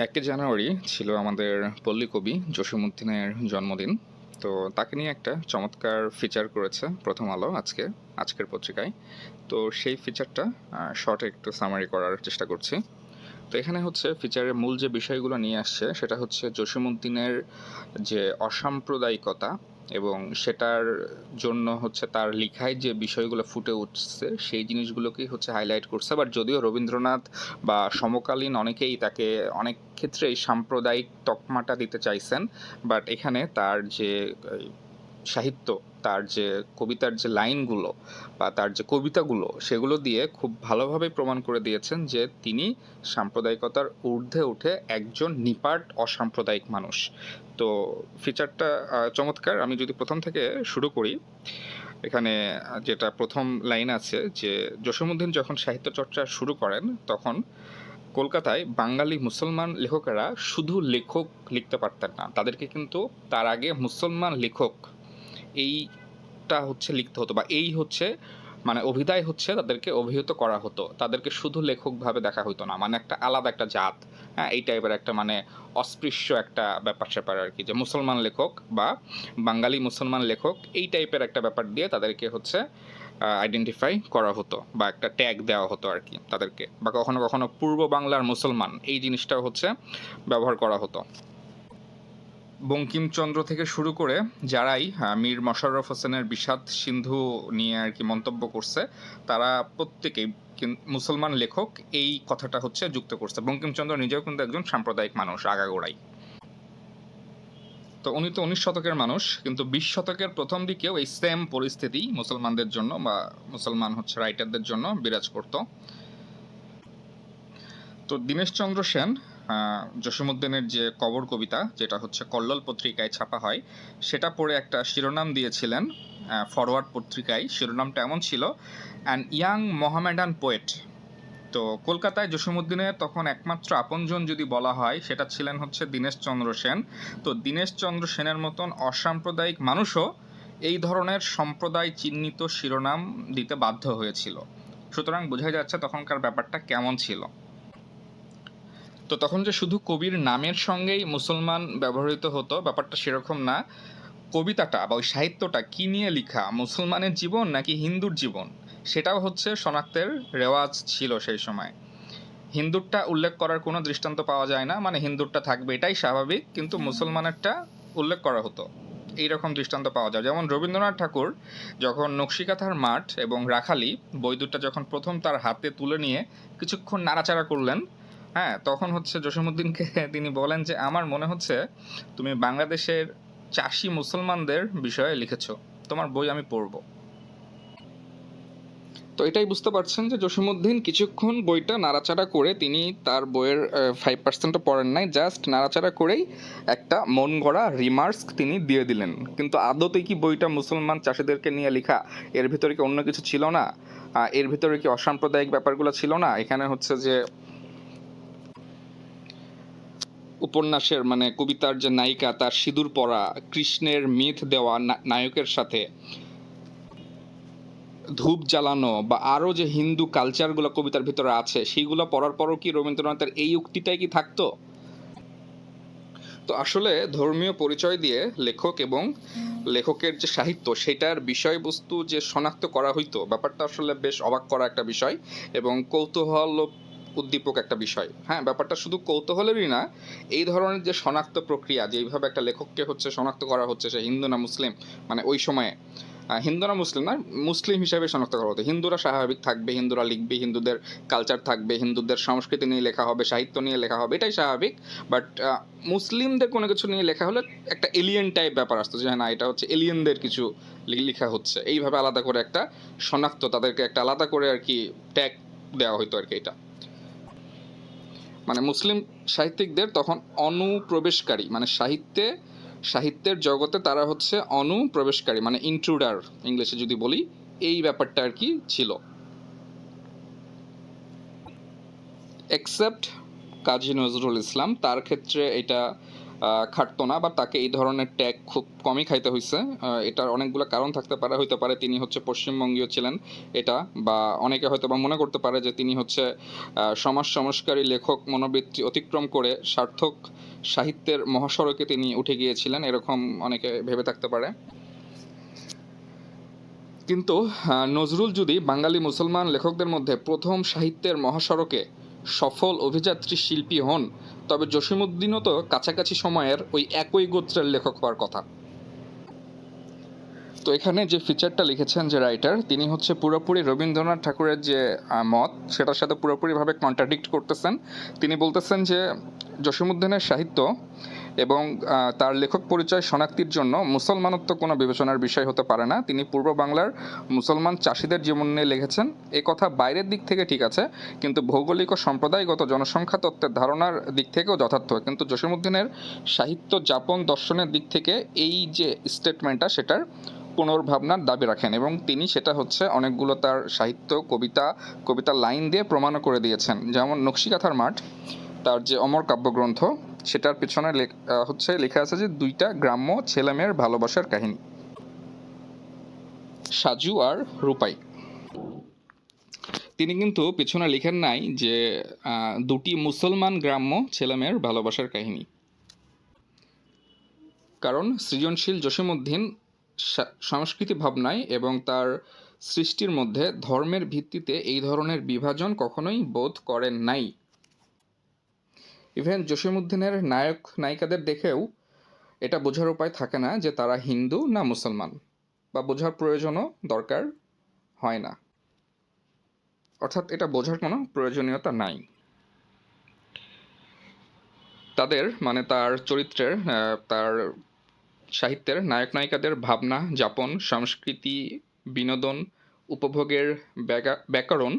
একে জানুয়ারি ছিল আমাদের পল্লী কবি জসিমুদ্দিনের জন্মদিন। তো তাকে নিয়ে একটা চমৎকার ফিচার করেছে প্রথম আলো আজকে, আজকের পত্রিকায়। তো সেই ফিচারটা শর্টে একটু সামারি করার চেষ্টা করছি। তো এখানে হচ্ছে ফিচারের মূল যে বিষয়গুলো নিয়ে আসছে, সেটা হচ্ছে জসীমউদ্দিনের যে অসাম্প্রদায়িকতা এবং সেটার জন্য হচ্ছে তার লেখায় যে বিষয়গুলো ফুটে উঠছে, সেই জিনিসগুলোকেই হচ্ছে হাইলাইট করছে। বাট যদিও রবীন্দ্রনাথ বা সমকালীন অনেকেই তাকে অনেক ক্ষেত্রেই সাম্প্রদায়িক তকমাটা দিতে চাইছেন বাট এখানে তার যে সাহিত্য, তার যে কবিতার যে লাইনগুলো বা তার যে কবিতাগুলো, সেগুলো দিয়ে খুব ভালোভাবে প্রমাণ করে দিয়েছেন যে তিনি সাম্প্রদায়িকতার ঊর্ধ্বে উঠে একজন নিপাট অসাম্প্রদায়িক মানুষ। তো ফিচারটা চমৎকার। আমি যদি প্রথম থেকে শুরু করি, এখানে যেটা প্রথম লাইন আছে যে, জসীমউদ্দিন যখন সাহিত্য চর্চা শুরু করেন, তখন কলকাতায় বাঙালি মুসলমান লেখকেরা শুধু লেখক লিখতে পারতেন না। তাদেরকে কিন্তু তার আগে মুসলমান লেখক এইটা হচ্ছে লিখতে হতো বা এই হচ্ছে মানে অভিধায় হচ্ছে তাদেরকে অভিহিত করা হতো। তাদেরকে শুধু লেখকভাবে দেখা হতো না মানে একটা আলাদা একটা জাত হ্যাঁ? এই টাইপের একটা মানে অস্পৃশ্য একটা ব্যাপার স্যাপার আর কি। যে মুসলমান লেখক বা বাঙালি মুসলমান লেখক, এই টাইপের একটা ব্যাপার দিয়ে তাদেরকে হচ্ছে আইডেন্টিফাই করা হতো বা একটা ট্যাগ দেওয়া হতো আর কি তাদেরকে। বা কখনো কখনো পূর্ব বাংলার মুসলমান, এই জিনিসটাও হচ্ছে ব্যবহার করা হতো। বঙ্কিমচন্দ্র থেকে শুরু করে যারাই মীর মশাররফ হোসেনের বিষাদ সিন্ধু নিয়ে আর কি মন্তব্য করছে, তারা প্রত্যেকেই মুসলমান লেখক এই কথাটা হচ্ছে যুক্ত করছে। বঙ্কিমচন্দ্র নিজেও কিন্তু একজন সাম্প্রদায়িক মানুষ, আগাগোড়াই। তো উনি তো উনিশ শতকের মানুষ, কিন্তু বিশ শতকের প্রথম দিকেও এই সেম পরিস্থিতি মুসলমানদের জন্য বা মুসলমান হচ্ছে রাইটারদের জন্য বিরাজ করত। তো দীনেশচন্দ্র সেন জসীমউদ্দিনের যে কবর কবিতা, যেটা হচ্ছে কল্লোল পত্রিকায় ছাপা হয়, সেটা পড়ে একটা শিরোনাম দিয়েছিলেন ফরওয়ার্ড পত্রিকায়। শিরোনামটা এমন ছিল অ্যান ইয়াং মোহামেডান পোয়েট তো কলকাতায় জসীমউদ্দিনের তখন একমাত্র আপনজন যদি বলা হয়, সেটা ছিলেন হচ্ছে দীনেশচন্দ্র সেন। তো দীনেশচন্দ্র সেনের মতন অসাম্প্রদায়িক মানুষও এই ধরনের সম্প্রদায় চিহ্নিত শিরোনাম দিতে বাধ্য হয়েছিল। সুতরাং বোঝা যাচ্ছে তখনকার ব্যাপারটা কেমন ছিল। তো তখন যে শুধু কবির নামের সঙ্গেই মুসলমান ব্যবহৃত হতো ব্যাপারটা সেরকম না। কবিতাটা বা ওই সাহিত্যটা কি নিয়ে লেখা? মুসলমানের জীবন নাকি হিন্দুর জীবন? সেটাও হচ্ছে শনাক্তের রেওয়াজ ছিল সেই সময়। হিন্দুরটা উল্লেখ করার কোনো দৃষ্টান্ত পাওয়া যায় না মানে হিন্দুরটা থাকবে এটাই স্বাভাবিক কিন্তু মুসলমানেরটা উল্লেখ করা হতো। এইরকম দৃষ্টান্ত পাওয়া যায়। যেমন রবীন্দ্রনাথ ঠাকুর যখন নকশিকাথার মাঠ এবং রাখালি বই দুটা যখন প্রথম তার হাতে তুলে নিয়ে কিছুক্ষণ নাড়াচাড়া করলেন হ্যাঁ তখন হচ্ছে জসীমউদ্দিনকে তিনি বলেন যে, আমার মনে হচ্ছে তুমি বাংলাদেশের চাষি মুসলমানদের বিষয়ে লিখেছ। তোমার বই আমি পড়ব। তো এটাই বুঝতে পারছেন যে, জসীমউদ্দিন কিছুক্ষণ বইটা নাড়াচাড়া করে তিনি তার বইয়ের ফাইভ পার্সেন্টও পড়েন নাই। জাস্ট নাড়াচাড়া করেই একটা মন গড়া রিমার্কস তিনি দিয়ে দিলেন। কিন্তু আদতে কি বইটা মুসলমান চাষিদেরকে নিয়ে লেখা? এর ভিতরে কি অন্য কিছু ছিল না? এর ভিতরে কি অসাম্প্রদায়িক ব্যাপারগুলো ছিল না? এখানে হচ্ছে যে উপন্যাসের মানে কবিতার যে নায়িকা তার সিঁদুর পরা কৃষ্ণের মিথ দেওয়া নায়কের সাথে ধূপ জ্বালানো বা আরও যে হিন্দু কালচারগুলো কবিতার ভিতরে আছে, সেইগুলো পড়ার পরও কি রবীন্দ্রনাথের এই উক্তিটাই কি থাকতো? তো আসলে ধর্মীয় পরিচয় দিয়ে লেখক এবং লেখকের যে সাহিত্য, সেটার বিষয়বস্তু যে শনাক্ত করা হইতো, ব্যাপারটা আসলে বেশ অবাক করা একটা বিষয় এবং কৌতূহল উদ্দীপক একটা বিষয়। হ্যাঁ ব্যাপারটা শুধু কৌতূহলেরই না, এই ধরনের যে শনাক্ত প্রক্রিয়া যেইভাবে একটা লেখককে হচ্ছে শনাক্ত করা হচ্ছে, সে হিন্দু না মুসলিম মানে ওই সময়ে হিন্দু না মুসলিম না, মুসলিম হিসাবে শনাক্ত করা হতো। হিন্দুরা স্বাভাবিক থাকবে, হিন্দুরা লিখবে, হিন্দুদের কালচার থাকবে, হিন্দুদের সংস্কৃতি নিয়ে লেখা হবে, সাহিত্য নিয়ে লেখা হবে, এটাই স্বাভাবিক। বাট মুসলিমদের কোনো কিছু নিয়ে লেখা হলে একটা এলিয়েন টাইপ ব্যাপার আসতো যে না, এটা হচ্ছে এলিয়েনদের কিছু লেখা হচ্ছে। এইভাবে আলাদা করে একটা শনাক্ত, তাদেরকে একটা আলাদা করে আর কি ট্যাগ দেওয়া হতো আর কি এটা। মানে মুসলিম সাহিত্যিকদের তখন অনুপ্রবেশকারী মানে সাহিত্যে, সাহিত্যের জগতে তারা হচ্ছে অনুপ্রবেশকারী মানে ইন্ট্রুডার ইংলিশে যদি বলি, এই ব্যাপারটা আর কি ছিল। এক্সেপ্ট কাজী নজরুল ইসলাম, তার ক্ষেত্রে এটা খাটতো না বা তাকে এই ধরনের ট্যাগ খুব কমই খাইতে হয়েছে এটার অনেকগুলো কারণ থাকতে পারে, হইতে পারে তিনি হচ্ছে পশ্চিমবঙ্গীয় ছিলেন এটা, বা অনেকে হয়তো বা মনে করতে পারে যে তিনি হচ্ছে সমাজ সংস্কারী, লেখক, মনোবৃত্তি অতিক্রম করে সার্থক সাহিত্যের মহাসড়কে তিনি উঠে গিয়েছিলেন, এরকম অনেকে ভেবে থাকতে পারে। কিন্তু নজরুল যদি বাঙালি মুসলমান লেখকদের মধ্যে প্রথম সাহিত্যের মহাসড়কে সফল অভিযাত্রী শিল্পী হন তবে জসিমুদ্দিনও তো কাছাকাছি সময়ের ওই একই গোত্রের লেখক হওয়ার কথা। তো এখানে যে ফিচারটা লিখেছেন যে রাইটার তিনি হচ্ছে পুরোপুরি রবীন্দ্রনাথ ঠাকুরের যে মত, সেটার সাথে পুরোপুরিভাবে কন্ট্রাডিক্ট করতেছেন। তিনি বলতেছেন যে জসিমুদ্দিনের সাহিত্য এবং তার লেখক পরিচয় শনাক্তির জন্য মুসলমানত্ব কোনো বিবেচনার বিষয় হতে পারে না। তিনি পূর্ব বাংলার মুসলমান চাষিদের জীবন নিয়ে লিখেছেন। এই কথা বাইরের দিক থেকে ঠিক আছে, কিন্তু ভৌগোলিক ও সম্প্রদায়গত জনসংখ্যা তত্ত্বের ধারণার দিক থেকেও যথার্থ। কিন্তু জসিমুদ্দিনের সাহিত্য যাপন দর্শনের দিক থেকে এই যে স্টেটমেন্টটা সেটার পুনর্ভাবনার দাবি রাখেন এবং তিনি সেটা হচ্ছে অনেকগুলো তার সাহিত্য, কবিতা কবিতা লাইন দিয়ে প্রমাণও করে দিয়েছেন। যেমন নকশিকাথার মাঠ, তার যে অমর কাব্যগ্রন্থ সেটার পেছনে হচ্ছে লেখা আছে যে দুইটা গ্রাম্য ছেলেমেয়ের ভালোবাসার কাহিনী। সাজু আর রূপাই। তিনি কিন্তু পেছনে লেখেন নাই যে দুটি মুসলমান গ্রাম্য ছেলেমেয়ের ভালোবাসার কাহিনী। কারণ সৃজনশীল জসীমউদ্দিন সংস্কৃতি ভাবনায় এবং তার সৃষ্টির মধ্যে ধর্মের ভিত্তিতে এই ধরনের বিভাজন কখনোই বোধ করেন নাই। ইভেন জসীমউদ্দিনের নায়ক, নায়িকাদের দেখেও এটা বোঝার উপায় থাকে না যে তারা হিন্দু না মুসলমান বা বোঝার প্রয়োজনও দরকার হয় না। অর্থাৎ এটা বোঝার কোনো প্রয়োজনীয়তা নাই। তাদের মানে তার চরিত্রের তার সাহিত্যের নায়ক নায়িকাদের ভাবনা, যাপন, সংস্কৃতি, বিনোদন, উপভোগের ব্যাকা- ব্যাকরণ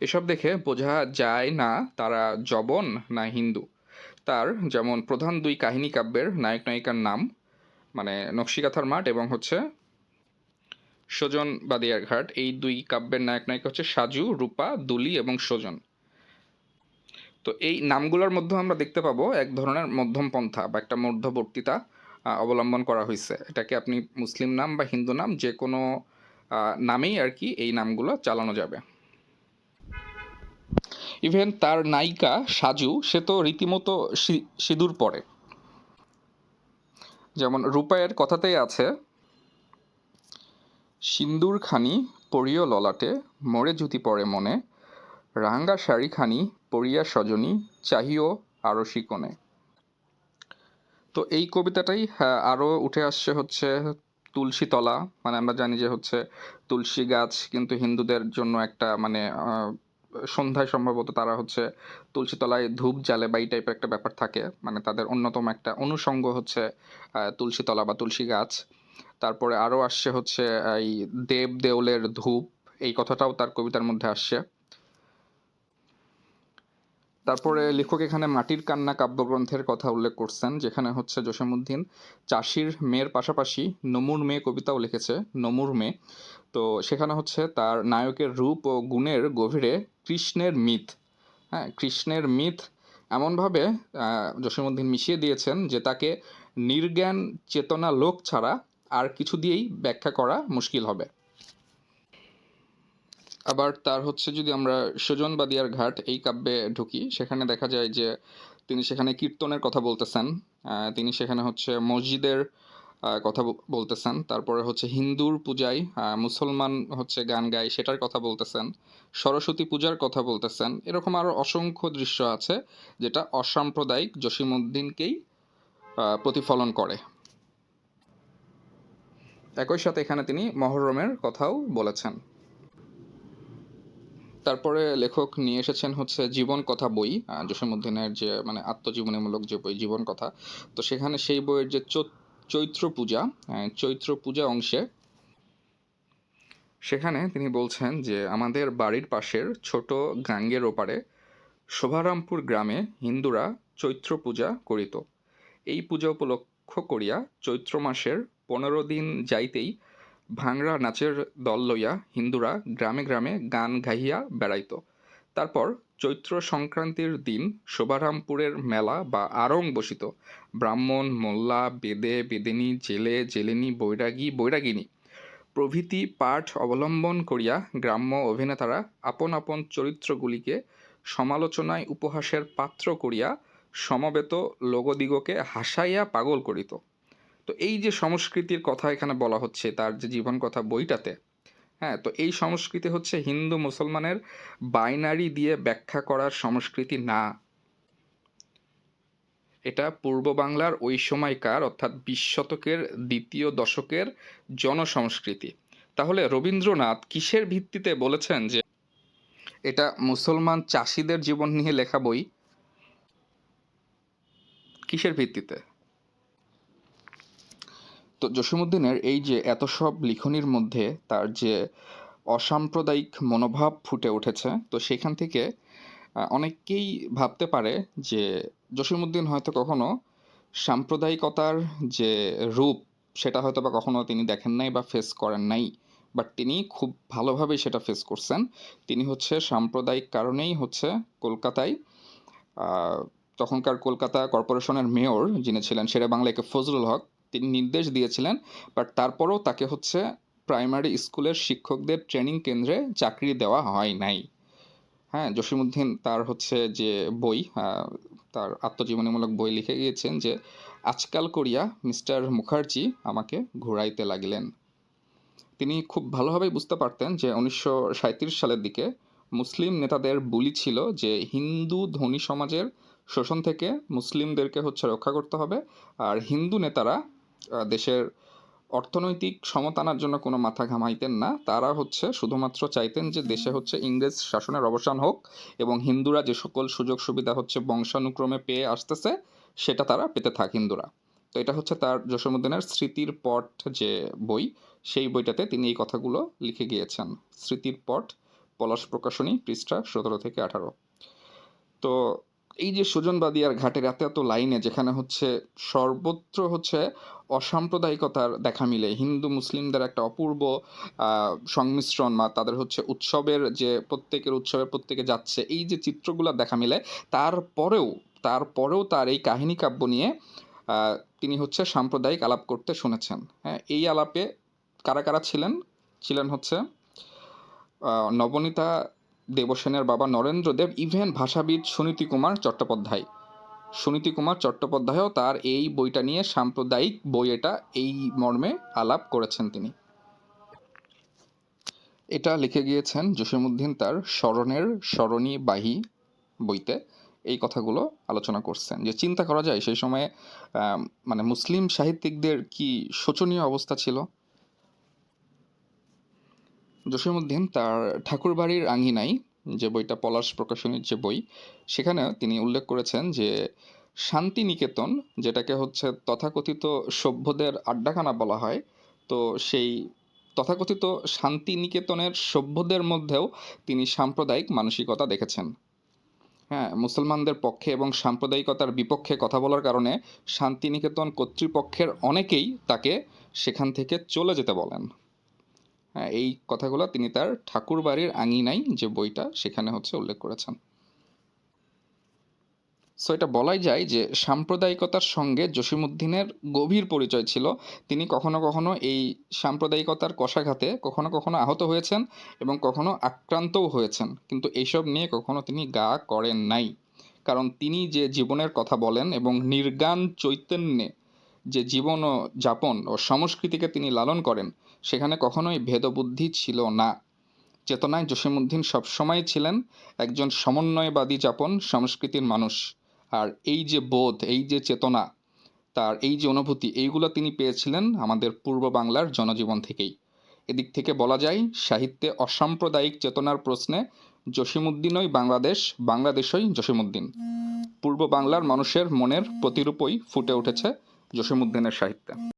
এসব দেখে বোঝা যায় না তারা জবন না হিন্দু। তার যেমন প্রধান দুই কাহিনী কাব্যের নায়ক নায়িকার নাম মানে নকশিকাথার মাঠ এবং হচ্ছে সজন বাদিয়ার ঘাট এই দুই কাব্যের নায়ক নায়িকা হচ্ছে সাজু, রূপা, দুলি এবং সজন তো এই নামগুলোর মধ্যে আমরা দেখতে পাবো এক ধরনের মধ্যম পন্থা বা একটা মধ্যবর্তিতা অবলম্বন করা হয়েছে এটাকে আপনি মুসলিম নাম বা হিন্দু নাম যে কোনো নামেই আর কি এই নামগুলো চালানো যাবে। ইভেন তার নায়িকা সাজু সে তো রীতিমতো সিঁদুর পরে। যেমন রূপায়ের কথাতেই আছে সিন্দুর খানি পরিয় ললাটে মরে জুতি পরে মনে রাঙ্গা শাড়ি খানি পরিয়া সজনী চাহিও আরও শিকনে তো এই কবিতাটাই হ্যাঁ, আরও উঠে আসছে হচ্ছে তুলসী তলা মানে আমরা জানি যে হচ্ছে তুলসী গাছ কিন্তু হিন্দুদের জন্য একটা মানে সন্ধ্যায় সম্ভবত তারা হচ্ছে তুলসী তলায় ধূপ জ্বালে বা এই টাইপের একটা ব্যাপার থাকে। মানে তাদের অন্যতম একটা অনুষঙ্গ হচ্ছে আহ, তুলসী তলা বা তুলসী গাছ। তারপরে আরও আসছে হচ্ছে এই দেব দেওলের ধূপ। এই কথাটাও তার কবিতার মধ্যে আসছে। তারপরে লেখক এখানে মাটির কান্না কাব্যগ্রন্থের কথা উল্লেখ করছেন যেখানে হচ্ছে জসীমউদ্দিন চাষির মেয়ের পাশাপাশি নমুর মেয়ে কবিতাও লিখেছে নমুর মেয়ে। তো সেখানে হচ্ছে তার নায়কের রূপ ও গুণের গভীরে কৃষ্ণের মিথ। হ্যাঁ কৃষ্ণের মিথ এমনভাবে জসীমউদ্দিন মিশিয়ে দিয়েছেন যে তাকে নির্জ্ঞান চেতনা লোক ছাড়া আর কিছু দিয়েই ব্যাখ্যা করা মুশকিল হবে। আবার তার হচ্ছে যদি আমরা সুজন বাদিয়ার ঘাট এই কাব্যে ঢুকি, সেখানে দেখা যায় যে তিনি সেখানে কীর্তনের কথা বলতেছেন। তিনি সেখানে হচ্ছে মসজিদের কথা বলতেছেন। তারপরে হচ্ছে হিন্দুর পূজায় মুসলমান হচ্ছে গান গায় সেটার কথা বলতেছেন। সরস্বতী পূজার কথা বলতেছেন। এরকম আরও অসংখ্য দৃশ্য আছে যেটা অসাম্প্রদায়িক জসীমউদ্দিনকেই আহ, প্রতিফলন করে। একই সাথে এখানে তিনি মহরমের কথাও বলেছেন। তারপরে লেখক নিয়ে এসেছেন হচ্ছে জীবন কথা বই আহ, জসীমউদ্দিনের যে মানে আত্মজীবনীমূলক যে বই জীবন কথা। তো সেখানে সেই বইয়ের যে চৈ- চৈত্র পূজা চৈত্র পূজা অংশে সেখানে তিনি বলছেন যে আমাদের বাড়ির পাশের ছোট গাঙ্গের ওপারে শোভারামপুর গ্রামে হিন্দুরা চৈত্র পূজা করিত। এই পূজা উপলক্ষ করিয়া চৈত্র মাসের পনেরো দিন যাইতেই ভাংরা নাচের দল লইয়া হিন্দুরা গ্রামে গ্রামে গান গাইয়া বেড়াইত। তারপর চৈত্র সংক্রান্তির দিন শোভারামপুরের মেলা বা আড়ং বসিত। ব্রাহ্মণ, মোল্লা, বেদে, বেদিনী, জেলে, জেলেনী, বৈরাগী, বৈরাগিনী। প্রভৃতি পাঠ অবলম্বন করিয়া গ্রাম্য অভিনেতারা আপন আপন চরিত্রগুলিকে সমালোচনায় উপহাসের পাত্র করিয়া সমবেত লোকদিগকে হাসাইয়া পাগল করিত। তো এই যে সংস্কৃতির কথা এখানে বলা হচ্ছে, তার যে জীবন কথা বইটাতে হ্যাঁ তো এই সংস্কৃতি হচ্ছে হিন্দু মুসলমানের বাইনারি দিয়ে ব্যাখ্যা করার সংস্কৃতি না। এটা পূর্ব বাংলার ওই সময়কার অর্থাৎ বিশ শতকের দ্বিতীয় দশকের জনসংস্কৃতি। তাহলে রবীন্দ্রনাথ কিসের ভিত্তিতে বলেছেন যে এটা মুসলমান চাষিদের জীবন নিয়ে লেখা বই? কিসের ভিত্তিতে? তো জসীমউদ্দিনের এই যে এত সব লিখনির মধ্যে তার যে অসাম্প্রদায়িক মনোভাব ফুটে উঠেছে, তো সেখান থেকে অনেকেই ভাবতে পারে যে জসীমউদ্দিন হয়তো কখনো সাম্প্রদায়িকতার যে রূপ সেটা হয়তো বা কখনো তিনি দেখেন নাই বা ফেস করেন নাই বাট তিনি খুব ভালোভাবেই সেটা ফেস করছেন। তিনি হচ্ছে সাম্প্রদায়িক কারণেই হচ্ছে কলকাতায় তখনকার কলকাতা কর্পোরেশনের মেয়র যিনি ছিলেন শেরে বাংলাকে ফজলুল হক তিনি নির্দেশ দিয়েছিলেন বাট তারপরেও তাকে হচ্ছে প্রাইমারি স্কুলের শিক্ষকদের ট্রেনিং কেন্দ্রে চাকরি দেওয়া হয় নাই। হ্যাঁ জসীমউদ্দিন তার হচ্ছে যে বই তার আত্মজীবনীমূলক বই লিখে গিয়েছেন যে, আজকাল করিয়া মিস্টার মুখার্জি আমাকে ঘুরাইতে লাগিলেন। তিনি খুব ভালোভাবেই বুঝতে পারতেন যে, উনিশশো সাঁইত্রিশ সালের দিকে মুসলিম নেতাদের বুলি ছিল যে, হিন্দু ধনী সমাজের শোষণ থেকে মুসলিমদেরকে হচ্ছে রক্ষা করতে হবে, আর হিন্দু নেতারা দেশের অর্থনৈতিক সমতা আনার জন্য কোনো মাথা ঘামাইতেন না। তারা হচ্ছে শুধুমাত্র চাইতেন যে দেশে হচ্ছে ইংরেজ শাসনের অবসান হোক এবং হিন্দুরা যে সকল সুযোগ সুবিধা হচ্ছে বংশানুক্রমে পেয়ে আসতেছে, সেটা তারা পেতে থাক হিন্দুরা। তো এটা হচ্ছে তার জসীমউদ্দিনের স্মৃতির পট যে বই, সেই বইটাতে তিনি এই কথাগুলো লিখে গিয়েছেন। স্মৃতির পট, পলাশ প্রকাশনী পৃষ্ঠা সতেরো থেকে আঠারো। তো এই যে সুজনবাদী আর ঘাটের এত এত লাইনে যেখানে হচ্ছে সর্বত্র হচ্ছে অসাম্প্রদায়িকতার দেখা মিলে। হিন্দু, মুসলিমদের একটা অপূর্ব সংমিশ্রণ বা তাদের হচ্ছে উৎসবের যে প্রত্যেকের উৎসবে প্রত্যেকে যাচ্ছে, এই যে চিত্রগুলো দেখা মিলে, তারপরেও তারপরেও তার এই কাহিনী কাব্য নিয়ে তিনি হচ্ছে সাম্প্রদায়িক আলাপ করতে শুনেছেন। হ্যাঁ এই আলাপে কারা কারা ছিলেন? ছিলেন হচ্ছে নবনীতা দেবসেনের বাবা নরেন্দ্রদেব, ইভেন ভাষাবিদ সুনীতি কুমার চট্টোপাধ্যায়। সুনীতি কুমার চট্টোপাধ্যায়ও তার এই বইটা নিয়ে সাম্প্রদায়িক বই এটা, এই মর্মে আলাপ করেছেন তিনি। এটা লিখে গিয়েছেন জসীমউদ্দিন তার স্মরণের স্মরণী বাহী বইতে। এই কথাগুলো আলোচনা করছেন। যে চিন্তা করা যায়, সেই সময়ে মানে মুসলিম সাহিত্যিকদের কি শোচনীয় অবস্থা ছিল? জসীমউদ্দিন তার ঠাকুরবাড়ির আঙিনায় যে বইটা পলাশ প্রকাশনীর যে বই সেখানে তিনি উল্লেখ করেছেন যে শান্তিনিকেতন, যেটাকে হচ্ছে তথাকথিত সভ্যদের আড্ডাখানা বলা হয়, তো সেই তথাকথিত শান্তিনিকেতনের সভ্যদের মধ্যেও তিনি সাম্প্রদায়িক মানসিকতা দেখেছেন। হ্যাঁ মুসলমানদের পক্ষে এবং সাম্প্রদায়িকতার বিপক্ষে কথা বলার কারণে শান্তিনিকেতন কর্তৃপক্ষের অনেকেই তাকে সেখান থেকে চলে যেতে বলেন। এই কথাগুলো তিনি তার ঠাকুরবাড়ির আঙিনায় যে বইটা সেখানে হচ্ছে উল্লেখ করেছেন। সো এটা বলাই যায় যে সাম্প্রদায়িকতার সঙ্গে জসীমউদ্দিনের গভীর পরিচয় ছিল। তিনি কখনো কখনো এই সাম্প্রদায়িকতার কষাঘাতে কখনো কখনো আহত হয়েছেন এবং কখনো আক্রান্তও হয়েছেন। কিন্তু এইসব নিয়ে কখনো তিনি গা করেন নাই। কারণ তিনি যে জীবনের কথা বলেন এবং নির্গান চৈতন্যে যে জীবন ও যাপন ও সংস্কৃতিকে তিনি লালন করেন সেখানে কখনোই ভেদবুদ্ধি ছিল না। চেতনায় জসীমউদ্দিন সবসময় ছিলেন একজন সমন্বয়বাদী যাপন সংস্কৃতির মানুষ। আর এই যে বোধ, এই যে চেতনা, তার এই যে অনুভূতি, এইগুলো তিনি পেয়েছিলেন আমাদের পূর্ব বাংলার জনজীবন থেকেই। এদিক থেকে বলা যায়, সাহিত্যে অসাম্প্রদায়িক চেতনার প্রশ্নে জসীমউদ্দিনই বাংলাদেশ, বাংলাদেশই জসীমউদ্দিন। পূর্ব বাংলার মানুষের মনের প্রতিরূপই ফুটে উঠেছে জসীমউদ্দিনের সাহিত্যে।